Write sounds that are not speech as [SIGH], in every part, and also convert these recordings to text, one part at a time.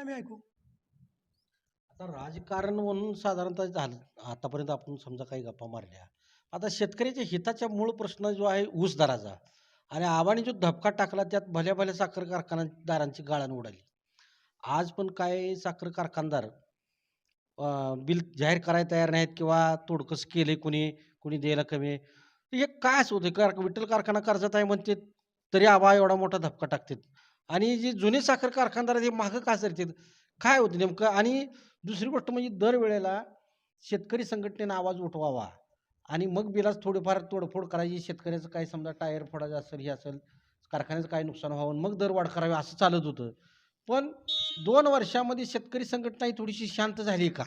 ते आम्ही ऐकू? आता राजकारण म्हणून साधारणतः झालं आतापर्यंत आपण समजा काही गप्पा मारल्या. आता शेतकऱ्याच्या हिताचा मूळ प्रश्न जो आहे ऊस दराचा. आणि आबाने जो धपका टाकला त्यात भल्या भल्या साखर कारखानदारांची गाळण उडाली. आज पण काय साखर कारखानदार बिल जाहीर करायला तयार नाहीत किंवा तोडकस केले कोणी कोणी द्यायला कमी हे काय असं होतं कार विठ्ठल कारखाना कर्जात आहे म्हणते तरी आबा एवढा मोठा धपका टाकतात. आणि जे जुने साखर कारखानदार आहेत, हे मागं का सरतात काय होतं नेमकं? आणि दुसरी गोष्ट म्हणजे दरवेळेला शेतकरी संघटनेनं आवाज उठवावा. आणि मग बिलाच थोडीफार तोडफोड करायची. शेतकऱ्याचं काय समजा टायर फोडायचं असेल हे असेल कारखान्याचं काय नुकसान व्हावं? मग मग दरवाढ करावी असं चालत होतं. पण दोन वर्षामध्ये शेतकरी संघटना ही थोडीशी शांत झाली का?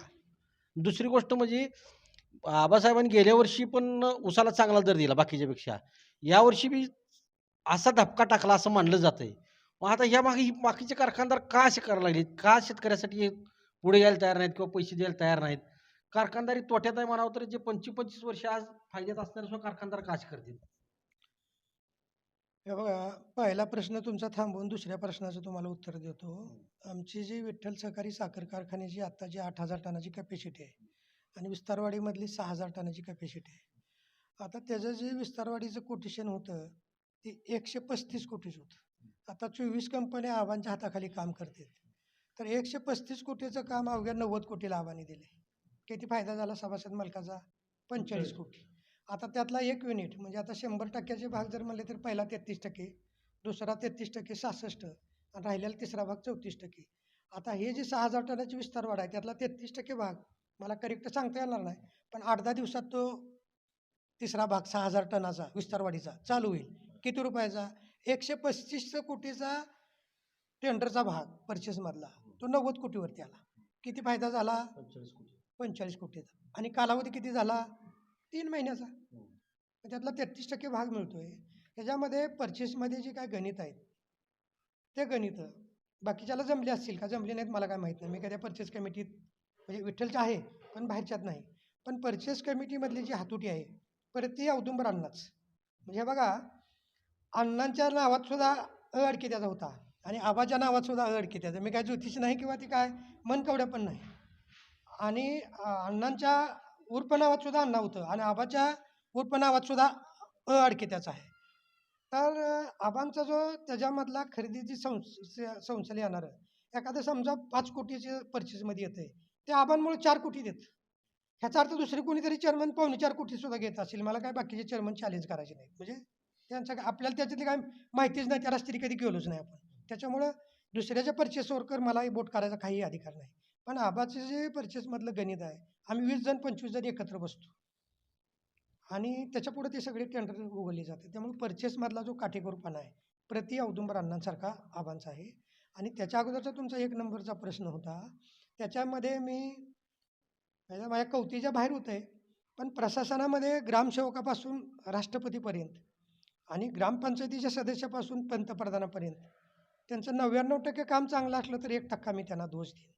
दुसरी गोष्ट म्हणजे आबासाहेबांनी गेल्या वर्षी पण उसाला चांगला दर दिला बाकीच्यापेक्षा. यावर्षी बी असा धपका टाकला असं मानलं जातंय. मग आता ह्या मागे बाकीचे कारखानदार का असे करायला लागले का शेतकऱ्यासाठी पुढे यायला तयार नाहीत किंवा पैसे द्यायला तयार नाहीत? कारखानदारी तोट्यात आहे म्हणावं तर जे पंचवीस पंचवीस वर्ष आज फायद्यात असणारे सुद्धा कारखानदार का असे करतील हे बघा पहिला प्रश्न तुमचा थांबवून दुसऱ्या प्रश्नाचं तुम्हाला उत्तर देतो. आमची जी विठ्ठल सहकारी साखर कारखान्याची आता जी आठ हजार टनाची कॅपॅसिटी आहे आणि विस्तारवाडीमधली सहा हजार टनाची कॅपॅसिटी आहे. आता त्याचं जे विस्तारवाडीचं कोटेशन होतं ते एकशे पस्तीस कोटीच होतं. आता चोवीस कंपन्या आव्हानच्या हाताखाली काम करतात तर एकशे पस्तीस कोटीचं काम अवघ्या नव्वद कोटीला आव्हाने दिले. किती फायदा झाला सभासद मालकाचा? पंचेचाळीस कोटी. आता त्यातला एक युनिट म्हणजे आता शंभर टक्क्याचे भाग जर म्हणले तर पहिला तेहतीस टक्के दुसरा तेहतीस टक्के सहासष्ट आणि राहिलेला तिसरा भाग चौतीस टक्के. आता हे जे सहा हजार टनाची विस्तार वाढ आहे त्यातला तेहतीस टक्के भाग मला करेक्ट सांगता येणार नाही पण आठ दहा दिवसात तो तिसरा भाग सहा हजार टनाचा विस्तारवाढीचा चालू होईल. किती रुपयाचा? एकशे पस्तीस कोटीचा टेंडरचा भाग पर्चेसमधला तो नव्वद कोटीवरती आला. किती फायदा झाला? पंचेचाळीस कोटी. पंचेचाळीस कोटीचा. आणि कालावधी किती झाला? तीन महिन्याचा. मग त्यातला तेहतीस टक्के भाग मिळतोय. त्याच्यामध्ये पर्चेसमध्ये जे काय गणित आहेत ते गणित. बाकीच्याला जमले असतील का? जमले नाहीत मला काय माहीत नाही. मी काय त्या पर्चेस कमिटीत म्हणजे विठ्ठलच्या आहे पण बाहेरच्यात नाही. पण पर्चेस कमिटीमधली जी हातोटी आहे परत ती औदुंबर म्हणजे हे बघा अण्णांच्या नावात सुद्धा अ अडके त्याचा होता. आणि आबाच्या नावात सुद्धा अ अडके त्याचा. मी काय ज्योतिष नाही किंवा ती काय? मनकवड्या पण नाही. आणि अण्णांच्या उर्फ नावात सुद्धा अण्णा होतं. आणि आबाच्या उर्फ नावात सुद्धा अ अडके त्याचा आहे. तर आबांचा जो त्याच्यामधला खरेदीची संस संसले येणार एखादं समजा पाच कोटीचे पर्चेसमध्ये येतं ते आबांमुळे चार कोटी देत. ह्याचा अर्थ दुसरे कोणीतरी चेअरमन पावणे चार कोटी सुद्धा घेत असेल. मला काय बाकीचे चेअरमन चॅलेंज करायचे नाहीत. म्हणजे त्यांचं काय- आपल्याला त्याच्यातली काय माहितीच नाही त्याला तरी कधी गेलोच नाही आपण. त्याच्यामुळं दुसऱ्याच्या पर्चेसवर कर मलाही बोट करायचा काही अधिकार नाही. पण आबाचे जे पर्चेसमधलं गणित आहे आम्ही वीस जण पंचवीस जण एकत्र बसतो. आणि त्याच्यापुढे ते सगळे टेंडर उघडले जाते त्यामुळे पर्चेसमधला जो काटेकोरपणा आहे प्रति औदुंबर अण्णांसारखा आबांचा आहे. आणि त्याच्या अगोदरचा तुमचा एक नंबरचा प्रश्न होता त्याच्यामध्ये मी माझ्या कवतीच्या बाहेर होतं आहे पण प्रशासनामध्ये ग्रामसेवकापासून राष्ट्रपतीपर्यंत आणि ग्रामपंचायतीच्या सदस्यापासून पंतप्रधानापर्यंत. त्यांचं नव्याण्णव टक्के काम चांगलं असलं तर एक टक्का मी त्यांना दोष देईन.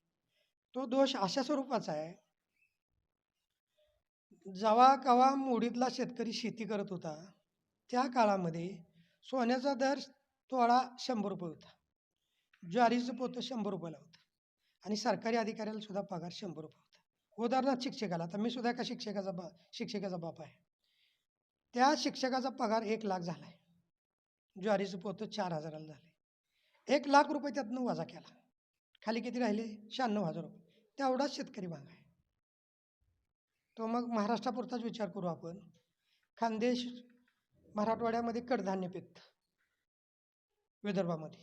तो दोष अशा स्वरूपाचा आहे. जेव्हा कवा मोडीतला शेतकरी शेती करत होता त्या काळामध्ये सोन्याचा दर तोळा शंभर रुपये होता. ज्वारीचं पोतं शंभर रुपयाला होतं. आणि सरकारी अधिकाऱ्याला सुद्धा पगार शंभर रुपये होता. उदाहरणार्थ शिक्षकाला आता मी सुद्धा एका शिक्षकाचा बा शिक्षकाचा बाप आहे. त्या शिक्षकाचा पगार एक लाख झाला आहे ज्वारीचं पोतं चार हजाराला झालं. एक लाख रुपये त्यातनं वजा केला. खाली किती राहिले? शहाण्णव हजार रुपये. तेवढाच शेतकरी भाग आहे. तो मग महाराष्ट्रापुरताच विचार करू आपण. खानदेश मराठवाड्यामध्ये कडधान्य पिकतं. विदर्भामध्ये.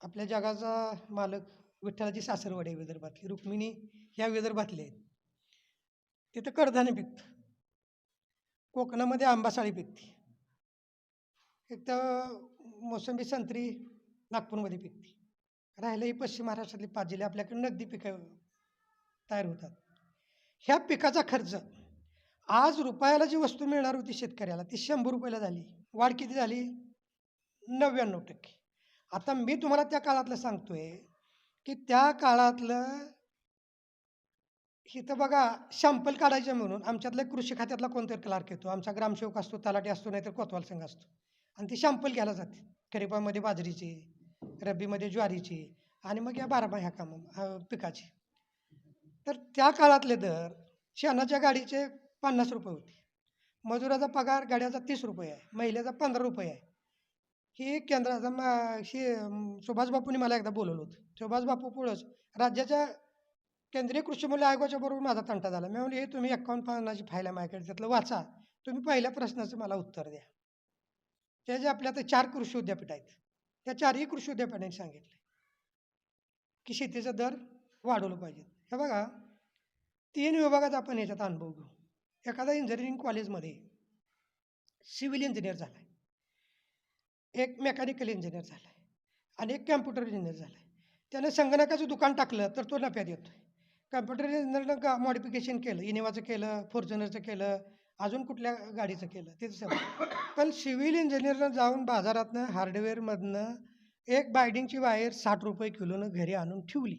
आपल्या जगाचा मालक विठ्ठलाची सासरवाडी आहे विदर्भातली. रुक्मिणी ह्या विदर्भातले आहेत. तिथं कडधान्य पिकतं. कोकणामध्ये आंबासाळी पिकते. एक तर मोसंबी संत्री नागपूरमध्ये पिकते. राहिलं ही पश्चिम महाराष्ट्रातली पाच जिल्हे आपल्याकडे नगदी पिकं तयार होतात. ह्या पिकाचा खर्च आज रुपयाला जी वस्तू मिळणार होती शेतकऱ्याला ती शंभर रुपयाला झाली. वाढ किती झाली? नव्याण्णव टक्के. आता मी तुम्हाला त्या काळातलं सांगतोय की त्या काळातलं इथं बघा शॅम्पल काढायचे म्हणून आमच्यातला कृषी खात्यातला कोणतरी क्लार्क येतो आमचा ग्रामसेवक असतो तलाठी असतो नाहीतर कोतवाल संघ असतो. आणि ती शॅम्पल घ्यायला जाते. खरीपामध्ये बाजरीची रब्बीमध्ये ज्वारीची आणि मग या बारमाह्या काम अं, पिकाची. तर त्या काळातले दर शेणाच्या गाडीचे पन्नास रुपये होते. मजुराचा पगार गाड्याचा तीस रुपये आहे. महिलेचा पंधरा रुपये आहे. ही केंद्राचा मा ही अं, मला एकदा बोलवलं होतं. सुभाषबापू पुढंच राज्याच्या केंद्रीय कृषी मूल्य आयोगाच्या बरोबर माझा तंटा झाला. मी म्हणले हे तुम्ही एकावन्न पानाची फाईल आहे माझ्याकडे त्यातलं वाचा. तुम्ही पहिल्या प्रश्नाचं मला उत्तर द्या. ते जे आपल्या आता चार कृषी विद्यापीठ आहेत त्या चारही कृषी विद्यापीठांनी सांगितले की शेतीचा दर वाढवलं पाहिजे. हे बघा तीन विभागात आपण याच्यात अनुभव घेऊ. एखादा इंजिनिअरिंग कॉलेजमध्ये सिव्हिल इंजिनियर झाला आहे एक मेकॅनिकल इंजिनियर झाला आहे आणि एक कॅम्प्युटर इंजिनियर झाला आहे त्यानं संगणकाचं दुकान टाकलं तर तो नफ्यात येतो कम्प्युटर इंजिनियरनं मॉडिफिकेशन केलं इनिवाचं केलं फॉर्च्युनरचं केलं अजून कुठल्या गाडीचं केलं ते सगळं. पण सिव्हिल इंजिनियरनं जाऊन बाजारातनं हार्डवेअरमधनं एक बायडिंगची वायर साठ रुपये किलोनं घरी आणून ठेवली.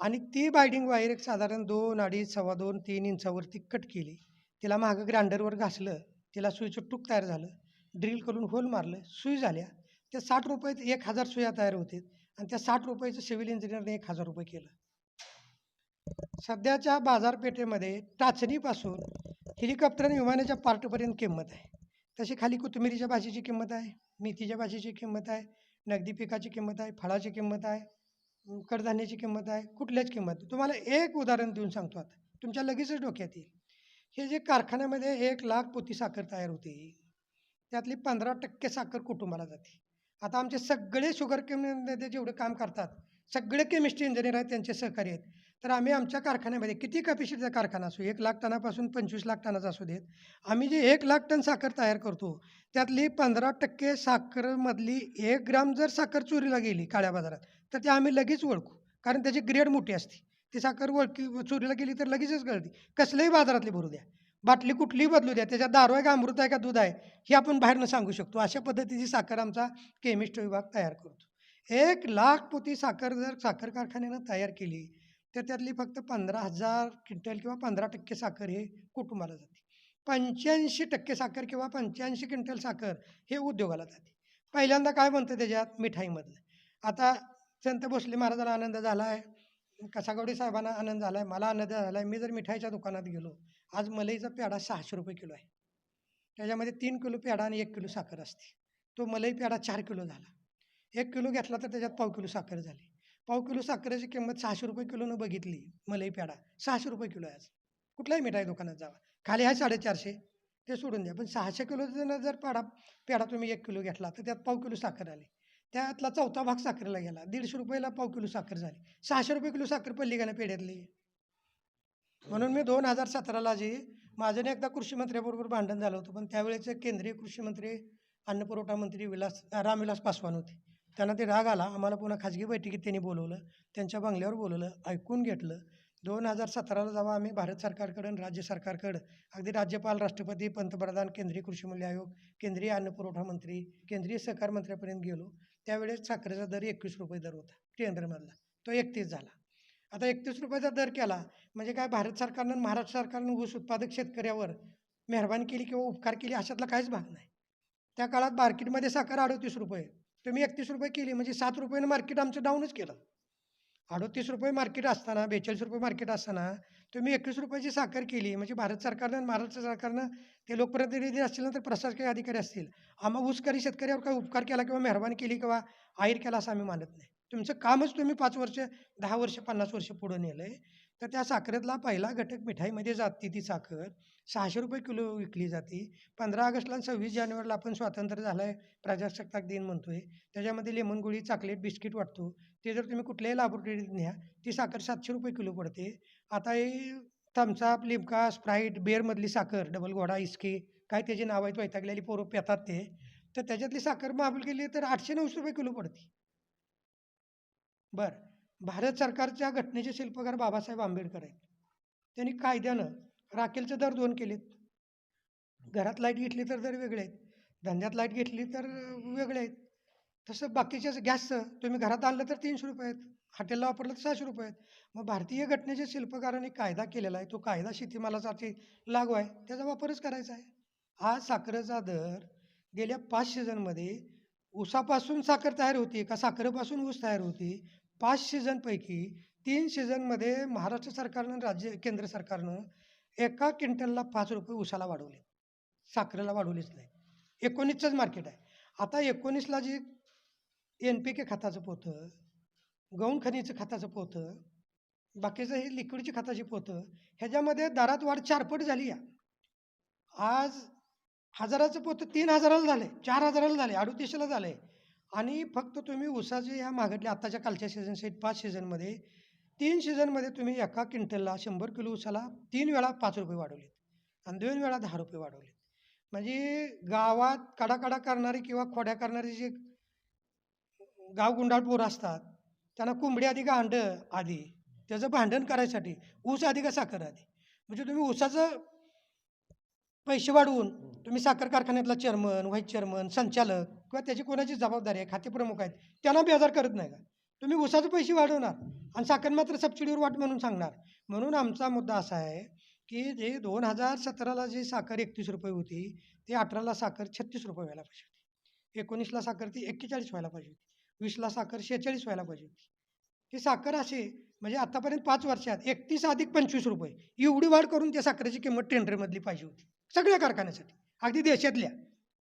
आणि ती बायडिंग वायर एक साधारण दोन अडीच सव्वा दोन तीन इंचावरती कट केली. तिला मागं ग्राइंडरवर घासलं तिला सुईचं टूक तयार झालं ड्रिल करून होल मारलं सुई झाल्या. त्या साठ रुपयात एक हजार सुया तयार होते आणि त्या साठ रुपयाचं सिव्हिल इंजिनियरने एक हजार रुपये केलं. सध्याच्या बाजारपेठेमध्ये टाचणीपासून हेलिकॉप्टर आणि विमानाच्या पार्टपर्यंत किंमत आहे. तशी खाली कोथिंबिरीच्या भाजीची किंमत आहे मेथीच्या भाजीची किंमत आहे नगदी पिकाची किंमत आहे फळाची किंमत आहे कडधान्याची किंमत आहे कुठल्याच किंमत. तुम्हाला एक उदाहरण देऊन सांगतो आता. तुमच्या लगेचच डोक्यात येईल. हे जे कारखान्यामध्ये एक लाख पोती साखर तयार होते त्यातली पंधरा टक्के साखर कुटुंबाला जाते. आता आमचे सगळे शुगर केमिमध्ये जेवढे काम करतात सगळे केमिस्ट्री इंजिनियर आहेत त्यांचे सहकारी आहेत. तर आम्ही आमच्या कारखान्यामध्ये किती कॅपॅसिटीचा कारखाना असू एक लाख टनापासून पंचवीस लाख टनाचा असू देत आम्ही जे एक लाख टन साखर तयार करतो त्यातली पंधरा टक्के साखरमधली एक ग्राम जर साखर चोरीला गेली काळ्या बाजारात तर ते आम्ही लगेच ओळखू कारण त्याची ग्रेड मोठी असते. ती साखर ओळखी चोरीला गेली तर लगेचच कळते. कसल्याही बाजारातली भरू द्या बाटली कुठलीही बदलू द्या त्याच्यात दारू आहे का अमृत आहे का दूध आहे हे आपण बाहेरनं सांगू शकतो. अशा पद्धतीची साखर आमचा केमिस्ट विभाग तयार करतो. एक लाख पोती साखर जर साखर कारखान्यानं तयार केली तर त्यातली फक्त पंधरा हजार क्विंटल किंवा पंधरा टक्के साखर हे कुटुंबाला जाते. पंच्याऐंशी टक्के साखर किंवा पंच्याऐंशी क्विंटल साखर हे उद्योगाला जाते. पहिल्यांदा काय म्हणतं त्याच्यात? मिठाईमधलं. आता संत भोसले महाराजाला आनंद झाला आहे कसागवडी साहेबांना आनंद झाला आहे मला आनंद झाला आहे मी जर मिठाईच्या दुकानात गेलो आज मलईचा पेढा सहाशे रुपये किलो आहे. त्याच्यामध्ये तीन किलो पेढा आणि एक किलो साखर असते. तो मलई पेढा चार किलो झाला. एक किलो घेतला तर त्याच्यात पाव किलो साखर झाली. पाव किलो साखरेची किंमत सहाशे रुपये किलोनं बघितली. मलई पेढा सहाशे रुपये किलो आहे आज. कुठल्याही मिठाई दुकानात जावा. खाली आहे साडेचारशे. ते सोडून द्या. पण सहाशे किलोचं जर पेढा पेढा तुम्ही एक किलो घेतला तर त्यात पाव किलो साखर आली. त्यातला चौथा भाग साखरेला गेला. दीडशे रुपयाला पाव किलो साखर झाली. सहाशे रुपये किलो साखर पडली गेल्या पेढ्यातली? म्हणून मी दोन हजार सतराला जी माझं एकदा कृषी मंत्र्याबरोबर भांडण झालं होतं पण त्यावेळेचे केंद्रीय कृषी मंत्री अन्नपुरवठा मंत्री विलास रामविलास पासवान होते. त्यांना ते राग आला. आम्हाला पुन्हा खाजगी बैठकीत त्यांनी बोलवलं. त्यांच्या बंगल्यावर बोलवलं. ऐकून घेतलं. दोन हजार सतराला जेव्हा आम्ही भारत सरकारकडं राज्य सरकारकडं अगदी राज्यपाल राष्ट्रपती पंतप्रधान केंद्रीय कृषी मूल्य आयोग केंद्रीय अन्नपुरवठा मंत्री केंद्रीय सहकार मंत्र्यापर्यंत गेलो त्यावेळेस साखरेचा दर एकवीस रुपये दर होता. केंद्रमधला तो एकतीस झाला. आता एकतीस रुपयाचा दर केला. म्हणजे काय? भारत सरकारनं महाराष्ट्र सरकारनं ऊस उत्पादक शेतकऱ्यावर मेहरबानी केली किंवा उपकार केली अशातला काहीच भाग नाही. त्या काळात मार्केटमध्ये साखर अडतीस रुपये. तुम्ही एकतीस रुपये केली म्हणजे सात रुपयानं मार्केट आमचं डाऊनच केलं. अडतीस रुपये मार्केट असताना बेचाळीस रुपये मार्केट असताना तुम्ही एकवीस रुपयाची साखर केली म्हणजे भारत सरकारनं आणि महाराष्ट्र सरकारनं ते लोकप्रतिनिधी असतील ना तर प्रशासकीय अधिकारी असतील. आम्हा ऊसकरी शेतकऱ्यावर काही उपकार केला किंवा मेहरबानी केली किंवा आहीर केला असं आम्ही मानत नाही. तुमचं कामच तुम्ही पाच वर्ष दहा वर्ष पन्नास वर्ष पुढं नेलं आहे तर त्या साखरेतला पहिला घटक मिठाईमध्ये जाते ती साखर. सहाशे रुपये किलो विकली जाते. पंधरा ऑगस्टला आणि सव्वीस जानेवारीला आपण स्वातंत्र्य झालं आहे प्रजासत्ताक दिन आहे त्याच्यामध्ये लेमन गोळी चॉकलेट बिस्किट वाटतो. ते जर तुम्ही कुठल्याही लॅबोरेटरीत न्या ती साखर सातशे रुपये किलो पडते. आता हे थम्सअप लिमका स्प्राईट बेअरमधली साखर डबल घोडा इसके काय त्याची नाव आहेत वैतागलेली पोरं पेतात ते. तर त्याच्यातली साखर माफल गेली तर आठशे नऊशे रुपये किलो पडते. बरं. भारत सरकारच्या घटनेचे शिल्पकार बाबासाहेब आंबेडकर आहेत. त्यांनी कायद्यानं राखेलचे दर दोन केलेत. घरात लाइट घेतली तर दर वेगळे आहेत. धंद्यात लाइट घेतली तर वेगळे आहेत. तसं बाकीच्या गॅसचं तुम्ही घरात आणलं तर तीनशे रुपये आहेत. हॉटेलला वापरलं तर सहाशे रुपये आहेत. मग भारतीय घटनेच्या शिल्पकारांनी कायदा केलेला आहे. तो कायदा शेतीमालासाठी लागू आहे. त्याचा वापरच करायचा आहे. आज साखरेचा दर गेल्या पाच सीझनमध्ये ऊसापासून साखर तयार होती का साखरेपासून ऊस तयार होती? पाच सीझनपैकी तीन सीझनमध्ये महाराष्ट्र सरकारनं राज्य केंद्र सरकारनं एका क्विंटलला पाच रुपये उसाला वाढवले. साखरेला वाढवलेच नाही. एकोणीसचंच मार्केट आहे. आता एकोणीसला जी एन पी के खताचं पोतं गौण खनिजचं खताचं पोतं बाकीचं हे लिक्विडची खताची पोतं ह्याच्यामध्ये दरात वाढ चारपट झाली या. आज हजाराचं पोतं तीन हजाराला झालं आहे चार हजाराला झाले झालं. आहे आणि फक्त तुम्ही ऊसाचे ह्या मागडल्या आत्ताच्या कालच्या सीझनसाठी पाच सीझनमध्ये तीन सीझनमध्ये तुम्ही एका क्विंटलला शंभर किलो ऊसाला तीन वेळा पाच रुपये वाढवलेत आणि दोन वेळा दहा रुपये वाढवलेत. म्हणजे गावात कडाकडा करणारी किंवा खोड्या करणारी जे गाव गुंडाळ पोरं असतात त्यांना कोंबडी आधी का अंडं आधी त्याचं भांडण करायसाठी ऊस आधी का साखर आधी? म्हणजे तुम्ही ऊसाचं पैसे वाढवून तुम्ही साखर कारखान्यातला चेअरमन व्हाईस चेअरमन संचालक किंवा त्याची कोणाची जबाबदारी आहे खातेप्रमुख आहेत त्यांना बेजार करत नाही का? तुम्ही ऊसाचे पैसे वाढवणार आणि साखर मात्र सबसिडीवर वाट म्हणून सांगणार. म्हणून आमचा मुद्दा असा आहे की जे दोन हजार सतराला जी साखर एकतीस रुपये होती ते अठराला साखर छत्तीस रुपये व्हायला पाहिजे होती. एकोणीसला साखर ती एक्केचाळीस व्हायला पाहिजे होती. वीसला साखर शेहेचाळीस व्हायला पाहिजे होती. ही साखर असे म्हणजे आतापर्यंत पाच वर्षात एकतीस अधिक पंचवीस रुपये. एवढी वाढ करून त्या साखरेची किंमत टेंडरमधली पाहिजे होती. सगळ्या कारखान्यासाठी. अगदी देशातल्या.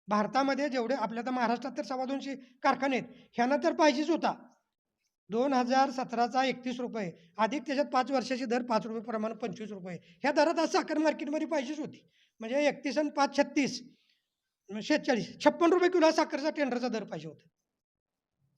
भारतामध्ये जेवढे आपल्या तर महाराष्ट्रात तर सव्वा दोनशे कारखाने आहेत. ह्यांना तर पाहिजेच होता. दोन हजार सतराचा एकतीस रुपये अधिक त्याच्यात पाच वर्षाचे दर पाच रुपये प्रमाण पंचवीस रुपये. ह्या दरात आज साखर मार्केटमध्ये पाहिजेच होती. म्हणजे एकतीस आणि पाच छत्तीस म्हणजे शेहेचाळीस छप्पन रुपये किलो हा साखरचा टेंडरचा दर पाहिजे होता.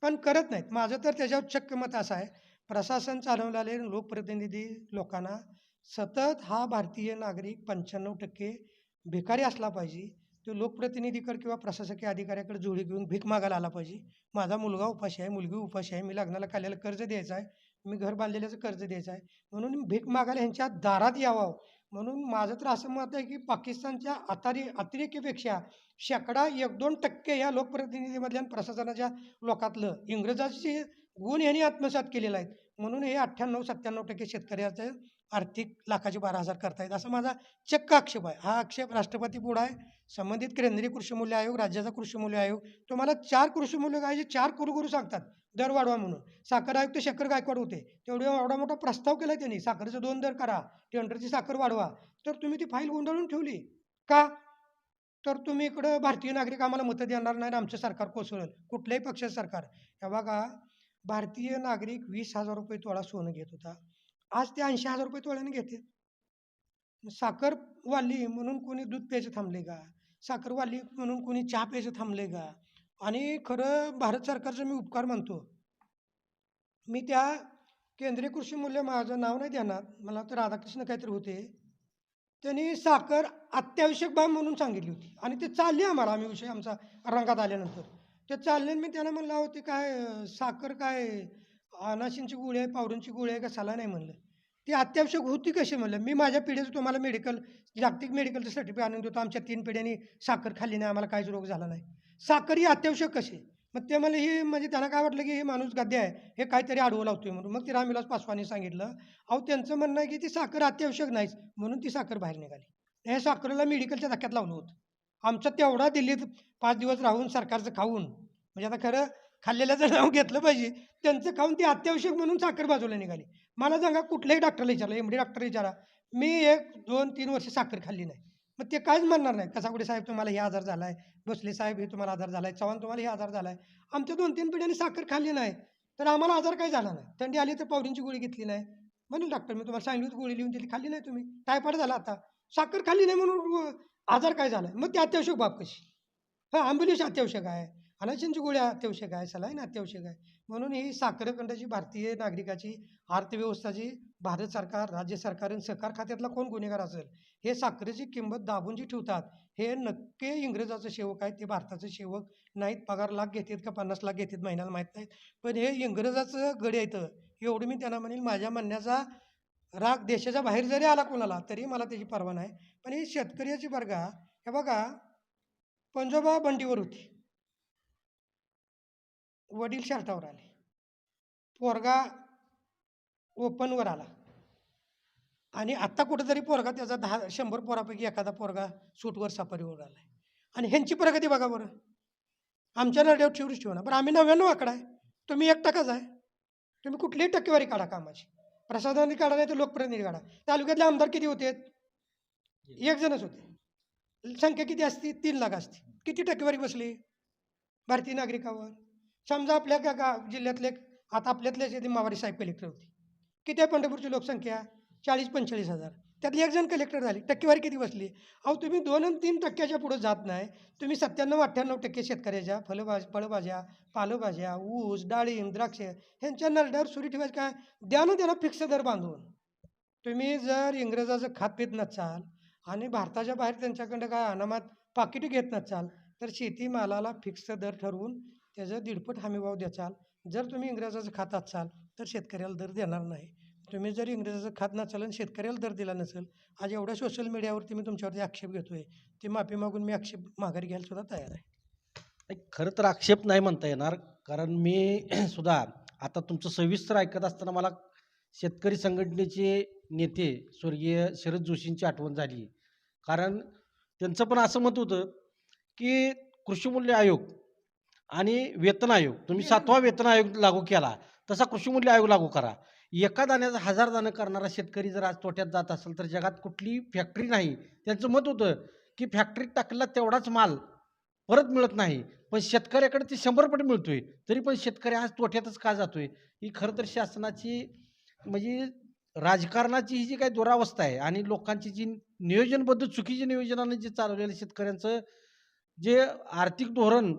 पण करत नाहीत. माझं तर त्याच्यावर चक्क मत असं आहे. प्रशासन चालवलेले लोकप्रतिनिधी लोकांना सतत हा भारतीय नागरिक पंच्याण्णव टक्के भिकारी असला पाहिजे तो लोकप्रतिनिधीकडे किंवा प्रशासकीय अधिकाऱ्याकडे जोडी घेऊन भीक मागायला आला पाहिजे. माझा मुलगा उपाशी आहे मुलगी उपाशी आहे मी लग्नाला काढलेलं कर्ज द्यायचं आहे मी घर बांधलेल्याचं कर्ज द्यायचं आहे. म्हणून भीक मागायला ह्यांच्या दारात यावं. म्हणून माझं तर असं मत आहे की पाकिस्तानच्या अतारी अतिरेकीपेक्षा शेकडा एक दोन टक्के या लोकप्रतिनिधीमधल्या प्रशासनाच्या लोकातलं इंग्रजाचे गुण यांनी आत्मसात केलेलं आहेत म्हणून हे अठ्ठ्याण्णव सत्त्याण्णव टक्के शेतकऱ्याचं आर्थिक लाखाचे बारा हजार करतायत असा माझा चक्क आक्षेप आहे. हा आक्षेप राष्ट्रपती पुढं आहे. संबंधित केंद्रीय कृषी मूल्य आयोग राज्याचा कृषी मूल्य आयोग. तुम्हाला चार कृषी मूल्य काय चार कुरुगुरू सांगतात. दर वाढवा म्हणून. साखर आयुक्त शेखर गायकवाड होते. तेवढे एवढा मोठा प्रस्ताव केला त्यांनी. साखरेचं दोन दर करा. टेंडरची साखर वाढवा. तर तुम्ही ती फाईल गोंधळून ठेवली. का? तर तुम्ही इकडं भारतीय नागरिक आम्हाला मतं देणार नाही आमचं सरकार कोसळेल. कुठल्याही पक्षाचं सरकार. हे बघा भारतीय नागरिक वीस हजार रुपये तोळा सोनं घेत होता. आज ते ऐंशी हजार रुपये तोळ्याने घेते साखर वाली म्हणून कोणी दूध प्यायचं थांबले का? साखर वाली म्हणून कोणी चहा प्यायचं थांबले का? आणि खरं भारत सरकारचं मी उपकार मानतो. मी त्या केंद्रीय कृषी मूल्य माझं नाव नाही देणार. मला तर राधाकृष्ण काहीतरी होते. त्यांनी साखर अत्यावश्यक बाब म्हणून सांगितली होती. आणि ते चालले आम्हाला. आम्ही विषय आमचा रंगात आल्यानंतर. ते चालले आणि मी त्यांना म्हणलं होते काय साखर काय अनाशींची गोळी आहे पावरूंची गोळी आहे का सला नाही म्हणलं. ती अत्यावश्यक होती कशी म्हणलं? मी माझ्या पिढीचं तुम्हाला मेडिकल जागतिक मेडिकलचं सर्टिफिकेट आणून देतो. आमच्या तीन पिढ्यांनी साखर खाल्ली नाही आम्हाला काहीच रोग झाला नाही. साखर ही अत्यावश्यक कशी? मग ते मला हे म्हणजे त्यांना काय वाटलं की हे माणूस गद्य आहे हे काहीतरी आडवं लावतोय म्हणून. मग ते रामविलास पासवानी सांगितलं अहो त्यांचं म्हणणं आहे की ती साखर अत्यावश्यक नाहीच म्हणून ती साखर बाहेर निघाली. हे साखरेला मेडिकलच्या धक्क्यात लावलं होतं. आमचं तेवढा दिल्लीत पाच दिवस राहून सरकारचं खाऊन म्हणजे आता खरं खाल्लेल्याचं नाव घेतलं पाहिजे त्यांचं खाऊन ती अत्यावश्यक म्हणून साखर बाजूला निघाली. मला सांगा कुठल्याही डॉक्टरला विचारलं एम डी डॉक्टर विचारा मी एक दोन तीन वर्ष साखर खाल्ली नाही. मग ते काहीच म्हणणार नाही. कसाकुडे साहेब तुम्हाला हे आजार झाला आहे भोसले साहेब हे तुम्हाला आजार झाला आहे चव्हाण तुम्हाला हे आजार झाला आहे आमच्या दोन तीन पिढ्यांनी साखर खाल्ली नाही. तर आम्हाला आजार काही झाला नाही. थंडी आली तर पावरींची गोळी घेतली नाही. म्हणून डॉक्टर मी तुम्हाला सांगितली होती गोळी लिहून दिली खाल्ली नाही तुम्ही. टायफॉइड झाला आता. साखर खाल्ली नाही म्हणून आजार काय झाला मग ती अत्यावश्यक बाब कशी? हां ॲम्ब्युलन्स अत्यावश्यक आहे. अनाशांची गोळी अत्यावश्यक आहे सलाईन अत्यावश्यक आहे. म्हणून ही साखरखंडाची भारतीय नागरिकाची अर्थव्यवस्थाची भारत सरकार राज्य सरकार आणि सहकार खात्यातला कोण गुन्हेगार असेल? हे साखरेची किंमत दाबून जी ठेवतात. हे नक्की इंग्रजाचं सेवक आहेत ते भारताचं सेवक नाहीत. पगार लाख घेतात का पन्नास लाख घेतात महिन्याला माहीत नाहीत. पण हे इंग्रजाचं गड येतं एवढं मी त्यांना म्हणेल माझ्या म्हणण्याचा राग देशाच्या बाहेर जरी आला कोणाला तरी मला त्याची परवा नाही. पण ही शेतकऱ्याची बरगा हे बघा पंजोबा बंडीवर होती. वडील शर्टावर आले. पोरगा ओपनवर आला. आणि आत्ता कुठंतरी पोरगा त्याचा दहा शंभर पोरापैकी एखादा पोरगा सूटवर सफारीवर आला आहे आणि ह्यांची प्रगती बघा बरं. आमच्या नड्यावर ठेवूच ठेवणार बरं आम्ही नव्याण्णव आकडा आहे. तुम्ही एक टक्काच आहे. तुम्ही कुठलीही टक्केवारी काढा कामाची. प्रसादाने काढा नाही तर लोकप्रतिनिधी काढा. तालुक्यातले आमदार किती होते? एक जणच होते. संख्या किती असती? तीन लाख असते. किती टक्केवारी बसली? भारतीय नागरिकावर. समजा आपल्या गा गा जिल्ह्यातले आता आपल्यातलेच येथे मावारी साहेब कलेक्टर होते. किती आहे पंढरपूरची लोकसंख्या? चाळीस पंचेचाळीस हजार. त्यातली एक जण कलेक्टर झाली. टक्केवारी किती बसली? अहो तुम्ही दोन आणि तीन टक्क्याच्या पुढं जात नाही. तुम्ही सत्त्याण्णव अठ्ठ्याण्णव टक्के शेतकऱ्याच्या फळभाज फळभाज्या पालेभाज्या ऊस डाळिंब द्राक्ष ह्यांच्या नरड्यावर सुरी ठेवायचं काय? द्या ना फिक्स दर बांधून. तुम्ही जर इंग्रजाचं खात पित नसाल आणि भारताच्या बाहेर त्यांच्याकडं काय अनामात पाकिट घेत नसाल तर शेतीमालाला फिक्स दर ठरवून त्याचा दीडपट हमीभाव द्याचाल. जर तुम्ही इंग्रजाचं खात असाल तर शेतकऱ्याला दर देणार नाही. तुम्ही जर इंग्रजाचं खात नसाल आणि शेतकऱ्याला दर दिला नसेल आज एवढ्या सोशल मीडियावरती मी तुमच्यावरती आक्षेप घेतोय. ते माफी मागून मी आक्षेप माघारी घ्यायला सुद्धा तयार आहे. खरं तर आक्षेप नाही म्हणता येणार. कारण मी [CLEARS THROAT] सुद्धा आता तुमचं सविस्तर ऐकत असताना मला शेतकरी संघटनेचे नेते स्वर्गीय शरद जोशींची आठवण झाली. कारण त्यांचं पण असं मत होतं की कृषी मूल्य आयोग आणि वेतन आयोग तुम्ही सातवा वेतन आयोग लागू केला तसा कृषी मूल्य आयोग लागू करा. एका दाण्याचा हजार दाणं करणारा शेतकरी जर आज तोट्यात जात असेल तर जगात कुठली फॅक्टरी नाही. त्यांचं मत होतं की फॅक्टरीत टाकलेला तेवढाच माल परत मिळत नाही. पण शेतकऱ्याकडे ते शंभर पट मिळतोय तरी पण शेतकरी आज तोट्यातच का जातोय? ही खरं तर शासनाची म्हणजे राजकारणाची ही जी काही दुरावस्था आहे आणि लोकांची जी नियोजनबद्ध चुकीच्या नियोजनाने जे चालवलेलं शेतकऱ्यांचं जे आर्थिक धोरण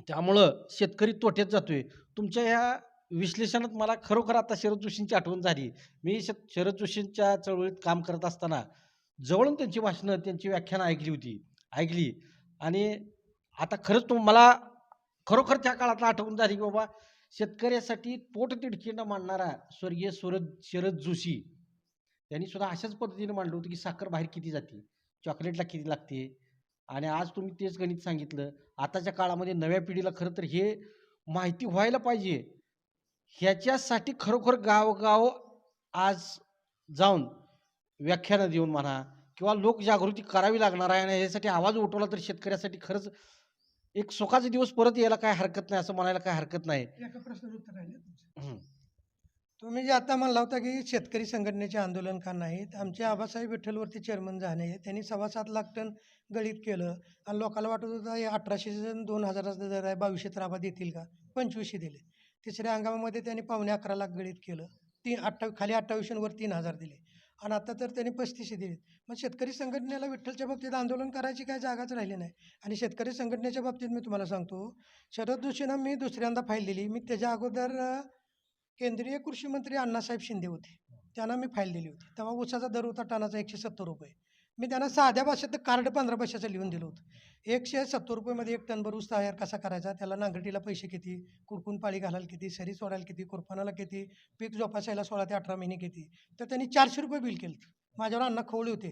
त्यामुळं शेतकरी तोट्यात जातोय. तुमच्या ह्या विश्लेषणात मला खरोखर आता शरद जोशींची आठवण झाली. मी श शरद जोशींच्या चळवळीत काम करत असताना जवळून त्यांची भाषणं त्यांची व्याख्यानं ऐकली होती ऐकली. आणि आता खरंच तो मला खरोखर त्या काळात आठवण झाली की बाबा शेतकऱ्यासाठी पोट तिडकीनं मांडणारा स्वर्गीय सुरज शरद जोशी त्यांनी सुद्धा अशाच पद्धतीने मांडलं होतं की साखर बाहेर किती जाते? चॉकलेटला किती लागते? आणि आज तुम्ही तेच गणित सांगितलं. आताच्या काळामध्ये नव्या पिढीला खरं तर हे माहिती व्हायला पाहिजे. ह्याच्यासाठी खरोखर गावगाव आज जाऊन व्याख्यानं देऊन म्हणा किंवा लोकजागृती करावी लागणार आहे आणि यासाठी आवाज उठवला तर शेतकऱ्यासाठी खरंच एक सुखाचे दिवस परत यायला काय हरकत नाही असं म्हणायला काय हरकत नाही. तुम्ही जे आता म्हणला होता की शेतकरी संघटनेचे आंदोलन का नाहीत? आमचे आबासाहेब विठ्ठलवरती चेअरमन झाले त्यांनी सव्वा सात लाख टन गळीत केलं आणि लोकांना वाटत होतं हे अठराशे जण दोन हजाराचा दर आहे बावीसशे त्राबा देतील का? पंचवीसशे दिले. तिसऱ्या हंगामामध्ये त्यांनी पावणे अकरा लाख गळीत केलं. तीन अठ्ठावी खाली अठ्ठावीसशेवर तीन हजार दिले. आणि आता तर त्यांनी पस्तीसशे दिले मग शेतकरी संघटनेला विठ्ठलच्या बाबतीत आंदोलन करायची काय जागाच राहिली नाही. आणि शेतकरी संघटनेच्या बाबतीत मी तुम्हाला सांगतो शरद जोशींना मी दुसऱ्यांदा फाईल दिली. मी त्याच्या अगोदर केंद्रीय कृषी मंत्री अण्णासाहेब शिंदे होते. त्यांना मी फाईल दिली होती. तेव्हा ऊसाचा दर होता टनाचा एकशे सत्तर रुपये. मी त्यांना साध्या भाषेत कार्ड पंधरा पैशाचं लिहून दिलं होतं. एकशे सत्तर रुपयेमध्ये एक टनभर ऊस तयार कसा करायचा? त्याला नांगरटीला पैसे किती? कुरकून पाळी घालायला किती? सरी सोडायला किती? कुरपणाला किती? पीक जोपासायला सोळा ते अठरा महिने किती? तर त्यांनी चारशे रुपये बिल केलं माझ्यावर अण्णा खवळे होते.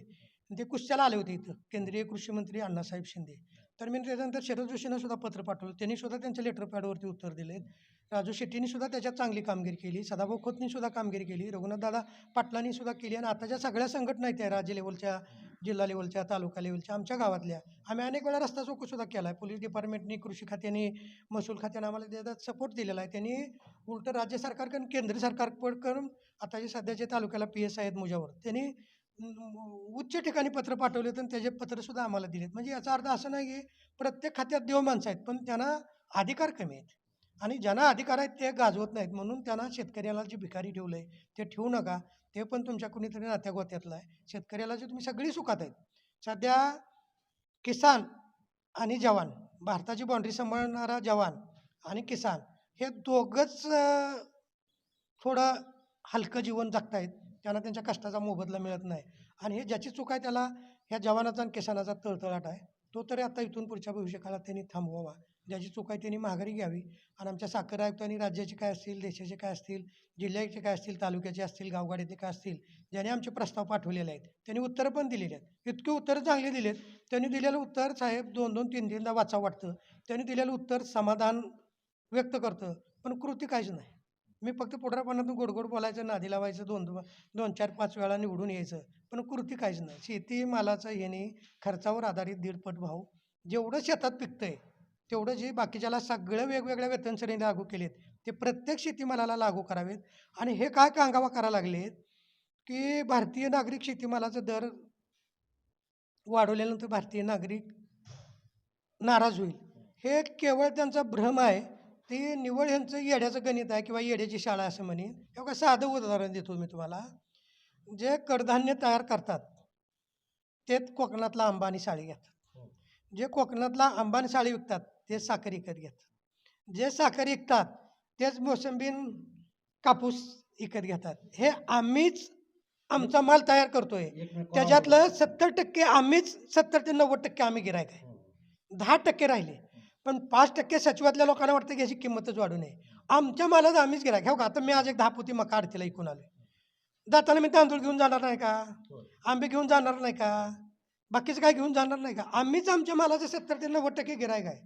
ते कुस्त्याला आले होते इथं. केंद्रीय कृषी मंत्री अण्णासाहेब शिंदे. तर मी त्याच्यानंतर शरद जोशीनं सुद्धा पत्र पाठवलं. त्यांनी सुद्धा त्यांच्या लेटर पॅडवरती उत्तर दिले राजू शेट्टीने सुद्धा त्याच्यात चांगली कामगिरी केली सदाभाऊ खोतनी सुद्धा कामगिरी केली रघुनाथदादा पाटलांनी सुद्धा केली आणि आताच्या सगळ्या संघटना आहेत त्या राज्य लेवलच्या जिल्हा लेवलच्या तालुका लेवलच्या आमच्या गावातल्या. आम्ही अनेक वेळा रस्ता चौकसुद्धा केला आहे पोलीस डिपार्टमेंटनी कृषी खात्याने महसूल खात्याने आम्हाला त्याच्यात सपोर्ट दिलेला आहे. त्यांनी उलटं राज्य सरकारकडून केंद्र सरकारकडून आता जे सध्याचे तालुक्याला पी एस आहेत मुजावर त्यांनी उच्च ठिकाणी पत्र पाठवले आणि त्याचे पत्रसुद्धा आम्हाला दिलेत. म्हणजे याचा अर्थ असं नाही की प्रत्येक खात्यात देव माणसं आहेत पण त्यांना अधिकार कमी आहेत. आणि ज्यांना अधिकार आहेत ते गाजवत नाहीत. म्हणून त्यांना शेतकऱ्याला जे भिकारी ठेवलं आहे ते ठेवू नका. ते पण तुमच्या कुणीतरी नात्यागोत्यातलं आहे. शेतकऱ्याला जे तुम्ही सगळी सुखात आहेत. सध्या किसान आणि जवान भारताची बाँड्री सांभाळणारा जवान आणि किसान हे दोघंच थोडं हलकं जीवन जगतायत. त्यांना त्यांच्या कष्टाचा मोबदला मिळत नाही. आणि हे ज्याची चूक आहे त्याला ह्या जवानाचा आणि किसानाचा तळतळाट आहे. तो तरी आता इथून पुढच्या भविष्यकाळात त्यांनी थांबवावा. ज्याची चूक आहे त्यांनी माघारी घ्यावी. आणि आमच्या साखर आयुक्तांनी राज्याचे काय असतील देशाचे काय असतील जिल्ह्याचे काय असतील तालुक्याचे असतील गावगाड्याचे काय असतील ज्याने आमचे प्रस्ताव पाठवलेले आहेत त्यांनी उत्तरं पण दिलेली आहेत. इतके उत्तर चांगले दिलेत. त्यांनी दिलेलं उत्तर साहेब दोन दोन तीन तीनदा वाचावं वाटतं. त्यांनी दिलेलं उत्तर समाधान व्यक्त करतं. पण कृती काहीच नाही. मी फक्त पुढारपणातून गोडगोड बोलायचं नादी लावायचं दोन दोन चार पाच वेळा निवडून यायचं. पण कृती काहीच नाही. शेती मालाचं येणे खर्चावर आधारित दीडपट भाव. जेवढं शेतात पिकतं आहे तेवढं जे बाकीच्याला सगळं वेगवेगळ्या वेतन श्रेणी लागू केलेत ते प्रत्येक शेतीमालाला लागू करावेत. आणि हे काय कांगावा करायला लागलेत की भारतीय नागरिक शेतीमालाचा दर वाढवल्यानंतर भारतीय नागरिक नाराज होईल. हे केवळ त्यांचा भ्रम आहे ते निवड ह्यांचं येड्याचं गणित आहे किंवा येड्याची शाळा असं म्हणेन हे बघा साधं उदाहरण देतो मी तुम्हाला. जे कडधान्य तयार करतात ते कोकणातला आंबा आणि साळी घेतात. जे कोकणातला आंबा आणि साळी विकतात ते साखर विकत घेतात. जे साखर विकतात तेच मोसंबीन कापूस विकत घेतात. हे आम्हीच आमचा माल तयार करतोय. त्याच्यातलं सत्तर टक्के आम्हीच सत्तर ते नव्वद टक्के आम्ही गिरायक आहे. दहा टक्के राहिले. पण पाच टक्के सचिवातल्या लोकांना वाटतं की याची किंमतच वाढू नये. आमच्या मालाच आम्हीच गिरायक हो का आता मी आज एक दहा पोती मका अडतीला ऐकून आले जाताना मी तांदूळ घेऊन जाणार नाही का? आंबे घेऊन जाणार नाही का? बाकीचं काय घेऊन जाणार नाही का? आम्हीच आमच्या मालाचं सत्तर ते नव्वद टक्के गिरायक आहे.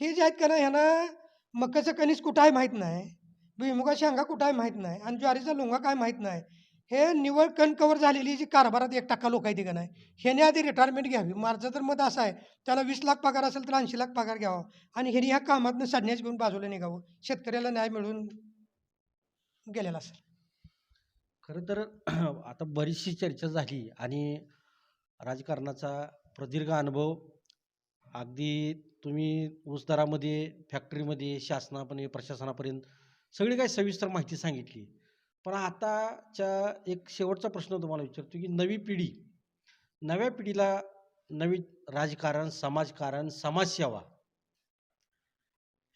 हे जे आहेत का ना ह्यांना मकाचं कणीस कुठं आहे माहीत नाही. भुईमुगा शेंगा कुठं आहे माहीत नाही. आणि ज्वारीचा लोंगा काय माहीत नाही. हे निवड कणकवर झालेली जी कारभारात एक टक्का लोक आहेत का नाही ह्याने आधी रिटायरमेंट घ्यावी. माझं तर मत असं आहे त्याला वीस लाख पगार असेल तर ऐंशी लाख पगार घ्यावा आणि ह्याने ह्या कामातनं सडण्याच घेऊन बाजूला निघावं. शेतकऱ्याला न्याय मिळून गेलेला असेल. खरं तर [CLEARS THROAT] आता बरीचशी चर्चा झाली आणि राजकारणाचा प्रदीर्घ अनुभव अगदी तुम्ही ऊस दरामध्ये फॅक्टरीमध्ये शासनापणे प्रशासनापर्यंत सगळी काही सविस्तर माहिती सांगितली. पण आताच्या एक शेवटचा प्रश्न तुम्हाला विचारतो की नवी पिढी नव्या पिढीला नवी राजकारण समाजकारण समाजसेवा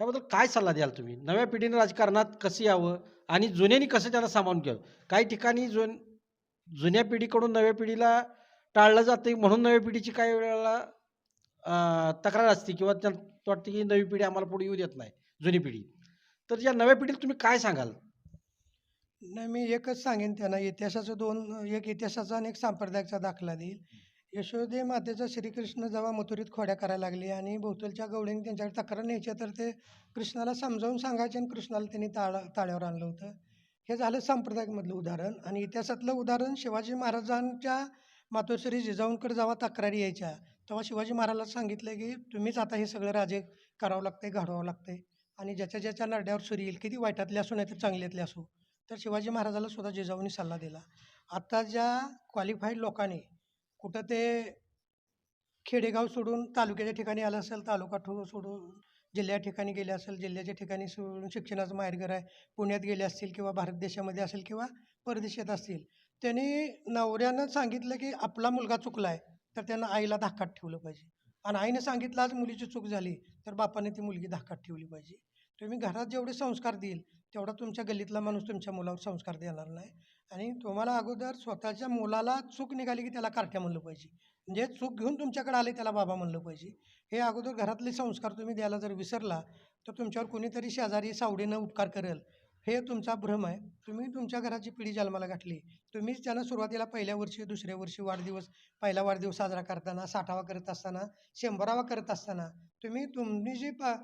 याबद्दल काय सल्ला द्याल तुम्ही? नव्या पिढीने राजकारणात कसं यावं आणि जुन्यानी कसं त्याला सामावून घ्यावं? काही ठिकाणी जुन जुन्या पिढीकडून नव्या पिढीला टाळलं जातं म्हणून नव्या पिढीची काही वेळेला तक्रार असते किंवा त्यांना वाटते की नवी पिढी आम्हाला पुढे येऊ देत नाही जुनी पिढी. तर या नव्या पिढीला तुम्ही काय सांगाल? नाही मी एकच सांगेन त्यांना इतिहासाचं दोन एक इतिहासाचा आणि एक सांप्रदायिकचा दाखला देईल. यशोदे मातेचा श्रीकृष्ण जेव्हा मथुरीत खोड्या करायला लागले आणि भोवतालच्या गवळीने त्यांच्याकडे तक्रार न्यायच्या तर ते कृष्णाला समजावून सांगायचे आणि कृष्णाला त्यांनी ताळा ताळ्यावर आणलं होतं. हे झालं सांप्रदायिकमधलं उदाहरण आणि इतिहासातलं उदाहरण शिवाजी महाराजांच्या मातोश्री जिजाऊंकडे जेव्हा तक्रारी यायच्या तेव्हा शिवाजी महाराजांना सांगितलं की तुम्हीच आता हे सगळं राजे करावं लागतंय घडवावं लागतंय आणि ज्याच्या ज्याच्या नरड्यावर सुरी येईल किती वाईटातले असो नाही तर चांगल्यातले असो. तर शिवाजी महाराजाला सुद्धा जिजाऊंनी सल्ला दिला. आता ज्या क्वालिफाईड लोकांनी कुठं ते खेडेगाव सोडून तालुक्याच्या ठिकाणी आलं असेल तालुका ठो सोडून जिल्ह्या ठिकाणी गेले असेल जिल्ह्याच्या ठिकाणी सोडून शिक्षणाचं माहेरघर आहे पुण्यात गेले असतील किंवा भारत देशामध्ये असेल किंवा परदेशात असतील त्यांनी नवऱ्यानं सांगितलं की आपला मुलगा चुकला आहे तर त्यांना आईला धाकात ठेवलं पाहिजे. आणि आईनं सांगितलं आज मुलीची चूक झाली तर बापाने ती मुलगी धाकात ठेवली पाहिजे. तुम्ही घरात जेवढे संस्कार देईल तेवढा तुमच्या गल्लीतला माणूस तुमच्या मुलावर संस्कार देणार नाही. आणि तुम्हाला अगोदर स्वतःच्या मुलाला चूक निघाली की त्याला कार्ट्या म्हणलं पाहिजे. म्हणजे चूक घेऊन तुमच्याकडे आले त्याला बाबा म्हणलं पाहिजे. हे अगोदर घरातले संस्कार तुम्ही द्यायला जर विसरला तर तुमच्यावर कोणीतरी शेजारी सावडीनं उपकार करेल. हे तुमचा भ्रम आहे. तुम्ही तुमच्या घराची पिढी जन्माला घातली. तुम्हीच त्यांना सुरुवातीला पहिल्या वर्षी दुसऱ्या वर्षी वाढदिवस पहिला वाढदिवस साजरा करताना साठावा करत असताना शंभरावा करत असताना तुम्ही तुम्ही जी प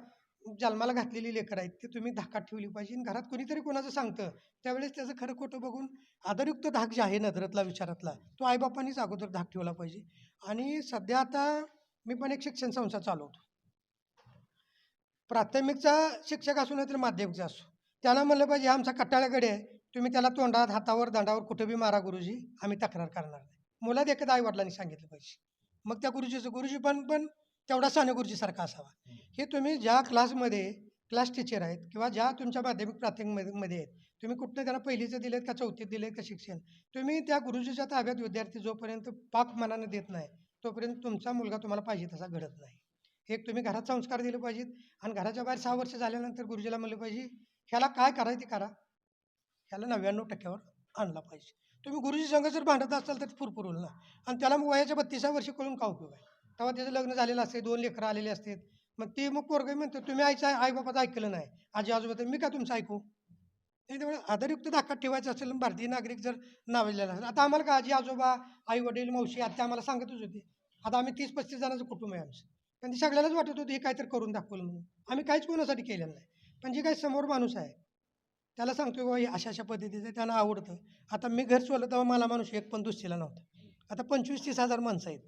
जन्माला घातलेली लेकरं आहेत ते तुम्ही धाकात ठेवली पाहिजे आणि घरात कोणीतरी कोणाचं सांगतं. त्यावेळेस त्याचं खरं खोटं बघून आदरयुक्त धाक जे आहे नजरातला विचारातला तो आईबापांनीच अगोदर धाक ठेवला पाहिजे. आणि सध्या आता मी पण एक शिक्षण संस्था चालवतो. प्राथमिकचा शिक्षक असू नाही तर माध्यमिकचा असो. त्याला म्हणलं पाहिजे आमचा कट्टाळ्याकडे आहे. तुम्ही त्याला तोंडात हातावर दांडावर कुठे बी मारा गुरुजी. आम्ही तक्रार करणार नाही. मुलात एखादा आईवडिलांनी सांगितलं पाहिजे. मग त्या गुरुजीचं गुरुजी पण पण तेवढा साने गुरुजीसारखा असावा. हे तुम्ही ज्या क्लासमध्ये क्लास टीचर आहेत किंवा ज्या तुमच्या माध्यमिक प्राथमिकमध्ये आहेत तुम्ही कुठनं त्यांना पहिलीचं दिलेत का चौथीत दिलेत का शिक्षण? तुम्ही त्या गुरुजीच्या ताब्यात विद्यार्थी जोपर्यंत पाक मनानं देत नाही तोपर्यंत तुमचा मुलगा तुम्हाला पाहिजे तसा घडत नाही. एक तुम्ही घरात संस्कार दिले पाहिजेत आणि घराच्या बाहेर सहा वर्ष झाल्यानंतर गुरुजीला म्हणलं पाहिजे ह्याला काय करायचं ते करा. ह्याला नव्याण्णव टक्क्यावर आणला पाहिजे. तुम्ही गुरुजी संघ जर भांडत असाल तर फुरफुरवलं ना. आणि त्याला मग वयाच्या बत्तीसा वर्षी कळून का उपयोग आहे? तेव्हा त्याचं लग्न झालेलं असते दोन लेकरं आलेले असतात मग ते मग पोरग म्हणतो तुम्ही आईचं आई बापाचं ऐकलं नाही. आजी आजोबा तर मी का तुमचं ऐकू? त्यामुळे आधारयुक्त धाकात ठेवायचं असेल भारतीय नागरिक जर नावाजलेला असेल. आता आम्हाला का आजी आजोबा आई वडील मावशी आत्या आम्हाला सांगतच होते. आता आम्ही तीस पस्तीस जणांचं कुटुंब आहे आमचं. पण ती सगळ्यालाच वाटत होतं हे काहीतरी करून दाखवलं म्हणून. आम्ही काहीच कोणासाठी केलेलं नाही. पण जे काही समोर माणूस आहे त्याला सांगतो बाबा हो, हे अशा अशा पद्धतीचं त्यांना आवडतं. आता मी घर सोडलं तेव्हा मला माणूस एक पण दुसरीला नव्हता. आता पंचवीस तीस हजार माणसं आहेत.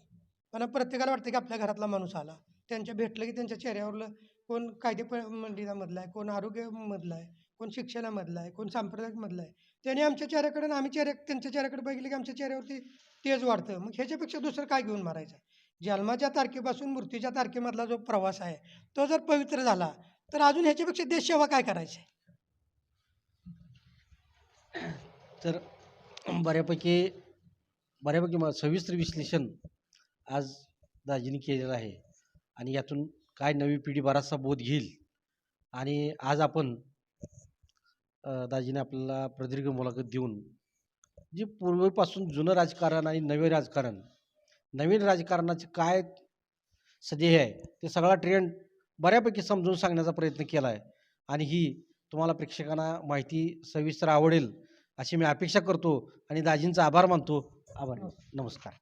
पण प्रत्येकाला वाटतं की आपल्या घरातला माणूस आला. त्यांच्या भेटलं की त्यांच्या चेहऱ्यावरलं कोण कायदे प मंडळामधला आहे कोण आरोग्यमधला आहे कोण शिक्षणामधला आहे कोण सांप्रदायिकमधला आहे. त्याने आमच्या चेहऱ्याकडे आणि आम्ही चेहऱ्या त्यांच्या चेहऱ्याकडे बघितलं की आमच्या चेहऱ्यावरती तेज वाढतं. मग ह्याच्यापेक्षा दुसरं काय घेऊन मारायचं? जन्माच्या तारखेपासून मृत्यूच्या तारखेमधला जो प्रवास आहे तो जर पवित्र झाला तर अजून ह्याच्यापेक्षा देशसेवा काय करायची? आहे तर बऱ्यापैकी बऱ्यापैकी सविस्तर विश्लेषण आज दाजीने केलेलं आहे. आणि यातून काय नवी पिढी बराचसा बोध घेईल. आणि आज आपण दाजीने आपल्याला प्रदीर्घ मुलाखत देऊन जी पूर्वीपासून जुनं राजकारण आणि नवे राजकारण नवीन राजकारणाचे काय सध्या हे आहे ते सगळा ट्रेंड बऱ्यापैकी समजून सांगण्याचा प्रयत्न केला आहे आणि ही तुम्हाला प्रेक्षकांना माहिती सविस्तर आवडेल अशी मी अपेक्षा करतो आणि दाजींचा आभार मानतो. आभार. नमस्कार.